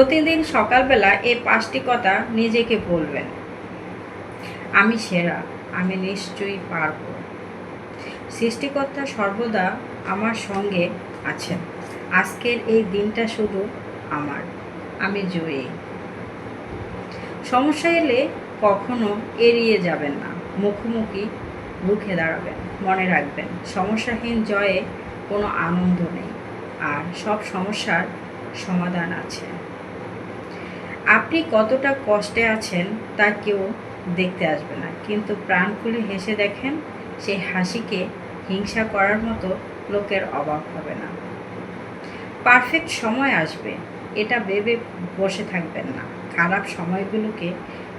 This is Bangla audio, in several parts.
প্রতিদিন সকালবেলা এই পাঁচটি কথা নিজেকে বলবেন। আমি সেরা, আমি নিশ্চয়ই পারব। সৃষ্টিকর্তা সর্বদা আমার সঙ্গে আছেন। আজকের এই দিনটা শুধু আমার, আমি জয়ী। সমস্যা এলে কখনো এড়িয়ে যাবেন না, মুখোমুখি রুখে দাঁড়াবেন, মনে রাখবেন, সমস্যাহীন জয়ে কোনো আনন্দ নেই। আর সব সমস্যার সমাধান আছে। আপনি কতটা কষ্টে আছেন তা কেউ দেখতে আসবে না। কিন্তু প্রাণ খুলে হেসে দেখেন, সেই হাসিকে হিংসা করার মতো লোকের অভাব হবে না। পারফেক্ট সময় আসবে, এটা ভেবে বসে থাকবেন না। খারাপ সময়গুলোকে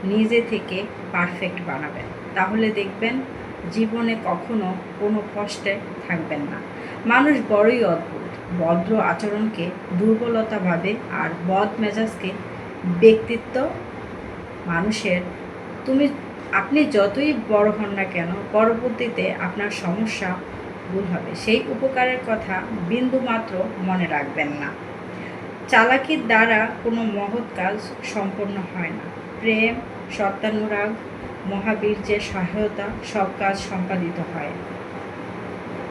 নিজে থেকে পারফেক্ট বানাবেন। তাহলে দেখবেন, জীবনে কখনো কোনো কষ্টে থাকবেন না। মানুষ বড়ই অদ্ভুত। ভদ্র আচরণকে দুর্বলতা ভাবে আর বদ মেজাজকে ব্যক্তিত্ব, মানুষের। তুমি, আপনি যতই বড় হন না কেন, পরবর্তীতে আপনার সমস্যা দূর হবে। সেই উপকারের কথা বিন্দু মাত্র মনে রাখবেন না। চালাকির দ্বারা কোনো মহৎ কাজ সম্পন্ন হয় না। প্রেম, সত্যানুরাগ মহাবীর্যের সহায়তা, সব কাজ সম্পাদিত হয়।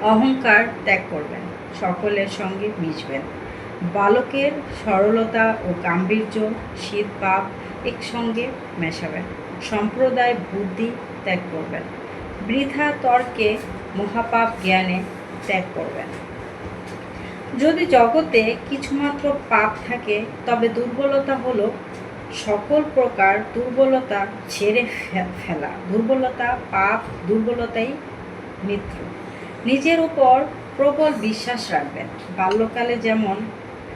অহংকার ত্যাগ করবেন। সকলের সঙ্গে মিশবেন। বালকের সরলতা ও গাম্ভীর্য শীত পাপ একসঙ্গে মেশাবেন। সম্প্রদায় বুদ্ধি ত্যাগ করবেন। বৃথা তর্কে মহাপাপ জ্ঞানে ত্যাগ করবেন। যদি জগতে কিছুমাত্র পাপ থাকে, তবে দুর্বলতা হলো সকল প্রকার দুর্বলতা ছেড়ে ফেলা। দুর্বলতা, পাপ, দুর্বলতাই মৃত্যু। নিজের উপর প্রবল বিশ্বাস রাখবেন। বাল্যকালে যেমন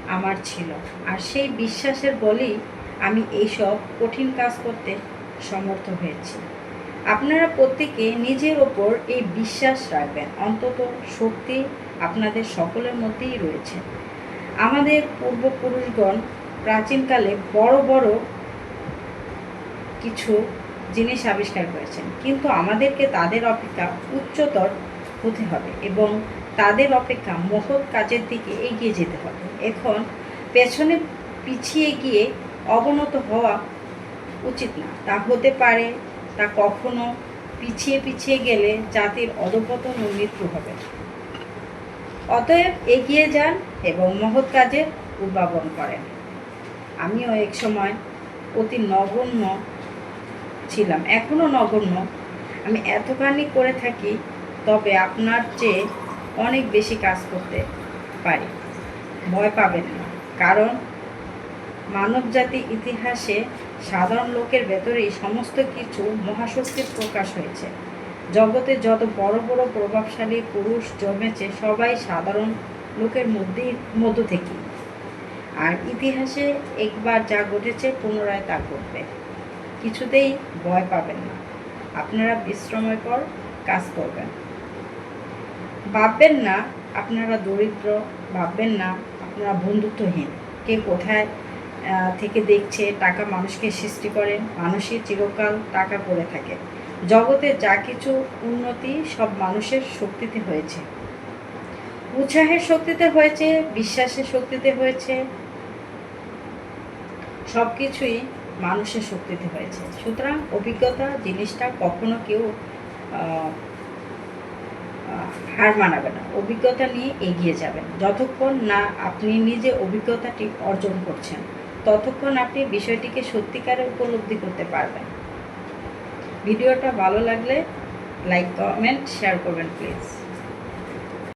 আমার ছিল। আর সেই বিশ্বাসের বলেই আমি এইসব কঠিন কাজ করতে সমর্থ হয়েছি। আপনারা প্রত্যেকে নিজের ওপর এই বিশ্বাস রাখবেন। অন্তত শক্তি আপনাদের সকলের মধ্যেই রয়েছে। আমাদের পূর্বপুরুষগণ প্রাচীনকালে বড় বড় কিছু জিনিস আবিষ্কার করেছেন। কিন্তু আমাদেরকে তাদের অপেক্ষা উচ্চতর হতে হবে এবং তাদের অপেক্ষা মহৎ কাজের দিকে এগিয়ে যেতে হবে। এখন পেছনে পিছিয়ে গিয়ে অবনত হওয়া উচিত না। তা হতে পারে, তা কখনো পিছিয়ে পিছিয়ে গেলে জাতির অধপতন ও মৃত্যু হবে। অতএব এগিয়ে যান এবং মহৎ কাজের উদ্ভাবন করেন। আমিও এক সময় অতি নগণ্য ছিলাম এখনও নগণ্য। আমি এতখানি করে থাকি, তবে আপনার চেয়ে অনেক বেশি কাজ করতে পারি। ভয় পাবেন না। কারণ মানবজাতি ইতিহাসে সাধারণ লোকের ভেতরেই সমস্ত কিছু মহাশক্তির প্রকাশ হয়েছে। জগতে যত বড় বড় প্রভাবশালী পুরুষ জমেছে সবাই সাধারণ লোকের মধ্যেই, মধ্য থেকেই। আর ইতিহাসে একবার যা ঘটেছে, পুনরায় তা ঘটবে। কিছুতেই ভয় পাবেন না। আপনারা বিশ্রামের পর কাজ করবেন। ভাববেন না, আপনারা দরিদ্র, ভাববেন না, আপনারা বন্ধুত্বহীন। কে কোথায় থেকে দেখছে টাকা মানুষকে সৃষ্টি করে, মানুষই চিরকাল টাকা করে থাকে। জগতে যা কিছু উন্নতি, সব মানুষের শক্তিতে হয়েছে। উৎসাহের শক্তিতে হয়েছে, বিশ্বাসের শক্তিতে হয়েছে সব কিছুই মানুষের শক্তিতে হয়েছে। সুতরাং অভিজ্ঞতা জিনিসটা কখনো কেউ হার মানাবে না। অভিজ্ঞতা নিয়ে এগিয়ে যাবেন। যতক্ষণ না আপনি নিজে অভিজ্ঞতাটি অর্জন করছেন, ততক্ষণ আপনি বিষয়টিকে সত্যিকারে উপলব্ধি করতে পারবেন। ভিডিওটা ভালো লাগলে লাইক, কমেন্ট, শেয়ার করবেন, প্লিজ।